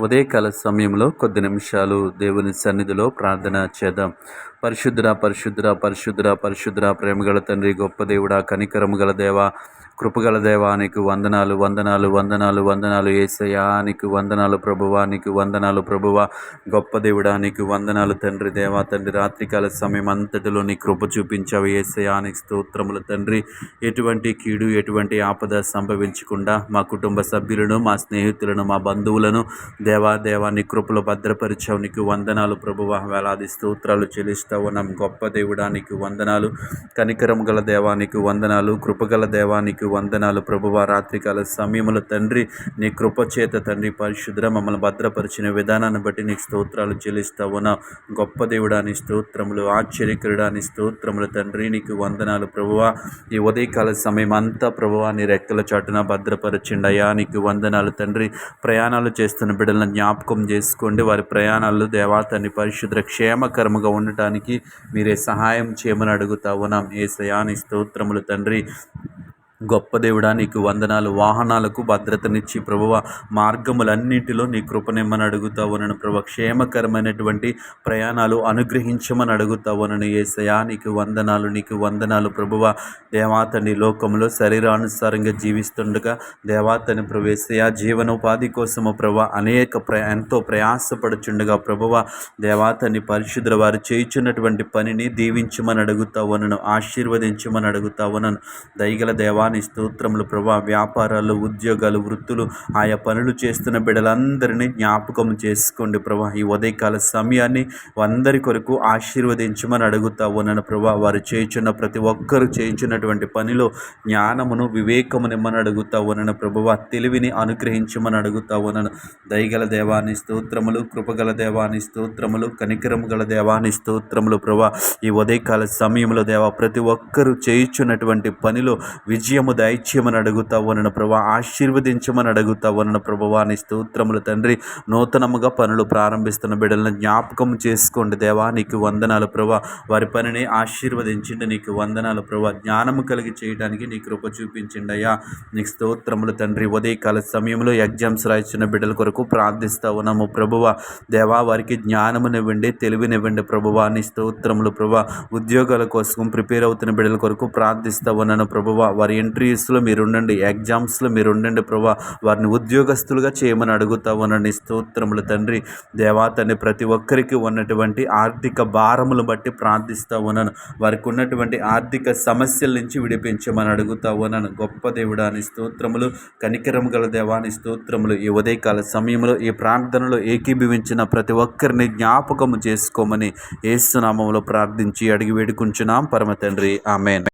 ఉదయకాల సమయంలో కొద్ది నిమిషాలు దేవుని సన్నిధిలో ప్రార్థన చేద్దాం. పరిశుద్ధ పరిశుద్ధ పరిశుద్ధ పరిశుద్ధ ప్రేమగల తండ్రి గొప్ప దేవుడా కనికరము గల దేవ కృపగల దేవానికి వందనాలు వందనాలు వందనాలు వందనాలు. ఏసయానికి వందనాలు ప్రభువానికి వందనాలు ప్రభువ. గొప్ప దేవుడానికి వందనాలు తండ్రి దేవా తండ్రి. రాత్రికాల సమయం అంతటిలో నీ కృప చూపించావు. ఏసయానికి స్తోత్రములు తండ్రి. ఎటువంటి కీడు ఎటువంటి ఆపద సంభవించకుండా మా కుటుంబ సభ్యులను మా స్నేహితులను మా బంధువులను దేవా దేవాన్ని కృపలో భద్రపరిచావు. నీకు వందనాలు ప్రభువ. వేలాది స్తోత్రాలు చెల్లిస్తావు. నమ్ గొప్ప దేవుడానికి వందనాలు. కనికరం గల దేవానికి వందనాలు. కృపగల దేవానికి నీకు వందనాలు. ప్రభువ రాత్రికాల సమయముల తండ్రి నీ కృపచేత తండ్రి పరిశుద్ర మమ్మల్ని భద్రపరిచిన విధానాన్ని బట్టి నీకు స్తోత్రాలు చెల్లిస్తావు. నా గొప్ప దేవుడాని స్తోత్రములు ఆశ్చర్యకరుడాని స్తోత్రములు తండ్రి నీకు వందనాలు. ప్రభువ ఈ ఉదయకాల సమయం అంతా ప్రభువ నీ రెక్కల చాటున భద్రపరచిండయా నీకు వందనాలు తండ్రి. ప్రయాణాలు చేస్తున్న బిడ్డలను జ్ఞాపకం చేసుకోండి. వారి ప్రయాణాలు దేవాతని పరిశుద్ర క్షేమకరముగా ఉండటానికి మీరే సహాయం చేయమని అడుగుతావు. నా ఏ సయాని స్తోత్రములు తండ్రి. గొప్ప దేవుడా నీకు వందనాలు. వాహనాలకు భద్రతనిచ్చి ప్రభువ మార్గములన్నింటిలో నీ కృపనిమ్మని అడుగుతావు నన్ను. ప్రభు క్షేమకరమైనటువంటి ప్రయాణాలు అనుగ్రహించమని అడుగుతావు నన్ను. ఏసయా నీకు వందనాలు నీకు వందనాలు ప్రభువ. దేవాతని లోకంలో శరీరానుసారంగా జీవిస్తుండగా దేవాతని ప్రవేశయ జీవనోపాధి కోసము ప్రభు అనేక ప్ర ఎంతో ప్రయాసపడుచుండగా ప్రభువ దేవాతని పరిశుద్ధ వారు చేయించున్నటువంటి పనిని దీవించమని అడుగుతావు నన్ను. ఆశీర్వదించమని అడుగుతావు నన్ను. దయగల దేవా నీ స్తోత్రములు ప్రభా. వ్యాపారాలు ఉద్యోగాలు వృత్తులు ఆయా పనులు చేస్తున్న బిడ్డలందరినీ జ్ఞాపకం చేసుకోండి ప్రభా. ఈ ఉదయకాల సమయాన్ని అందరి కొరకు ఆశీర్వదించమని అడుగుతా ఉన్నాను ప్రభా. వారు చేయించిన ప్రతి ఒక్కరు చేయించినటువంటి పనిలో జ్ఞానమును వివేకమునిమ్మని అడుగుతా ఉన్నాను ప్రభువ తెలివిని అనుగ్రహించమని అడుగుతా ఉన్నాను దయగల దేవాని స్తోత్రములు కృపగల దేవాని స్తోత్రములు కనికరము గల దేవాని స్తోత్రములు ప్రభా. ఈ ఉదయకాల సమయంలో దేవా ప్రతి ఒక్కరూ చేయించున్నటువంటి పనిలో విజయం విజయము దయచేయమని అడుగుతావు నన్ను ప్రభా ఆశీర్వదించమని అడుగుతావు నన్ను ప్రభువా నీ స్తోత్రములు తండ్రి. నూతనముగా పనులు ప్రారంభిస్తున్న బిడ్డలను జ్ఞాపకం చేసుకోండి దేవా నీకు వందనాలు ప్రభా. వారి పనిని ఆశీర్వదించండి నీకు వందనాలు ప్రభా. జ్ఞానము కలిగి చేయడానికి నీ కృప చూపించండి అయ్యా. నీకు స్తోత్రములు తండ్రి. ఉదయకాల సమయంలో ఎగ్జామ్స్ రాయించిన బిడ్డల కొరకు ప్రార్థిస్తా ఉన్నాము ప్రభువ. దేవా వారికి జ్ఞానమునివ్వండి తెలివినివ్వండి ప్రభువా. నీ స్తోత్రములు ప్రభా. ఉద్యోగాల కోసం ప్రిపేర్ అవుతున్న బిడ్డల కొరకు ప్రార్థిస్తా ఉన్నాను ప్రభువ. వారి ఎంట్రీస్లో మీరు ఉండండి ఎగ్జామ్స్లో మీరు ఉండండి ప్రభా. వారిని ఉద్యోగస్తులుగా చేయమని అడుగుతా ఉన్నాను స్తోత్రములు తండ్రి. దేవాతని ప్రతి ఒక్కరికి ఉన్నటువంటి ఆర్థిక భారములు బట్టి ప్రార్థిస్తూ ఉన్నాను వారికి ఉన్నటువంటి ఆర్థిక సమస్యల నుంచి విడిపించమని అడుగుతా ఉన్నాను గొప్ప దేవుడాని స్తోత్రములు కనికరం గల దేవాని స్తోత్రములు ఈ ఉదయకాల సమయంలో ఈ ప్రార్థనలో ఏకీభవించిన ప్రతి ఒక్కరిని జ్ఞాపకము చేసుకోమని ఏసునామంలో ప్రార్థించి అడిగి వేడుకుంటున్నాం. పరమ తండ్రి ఆమెన్.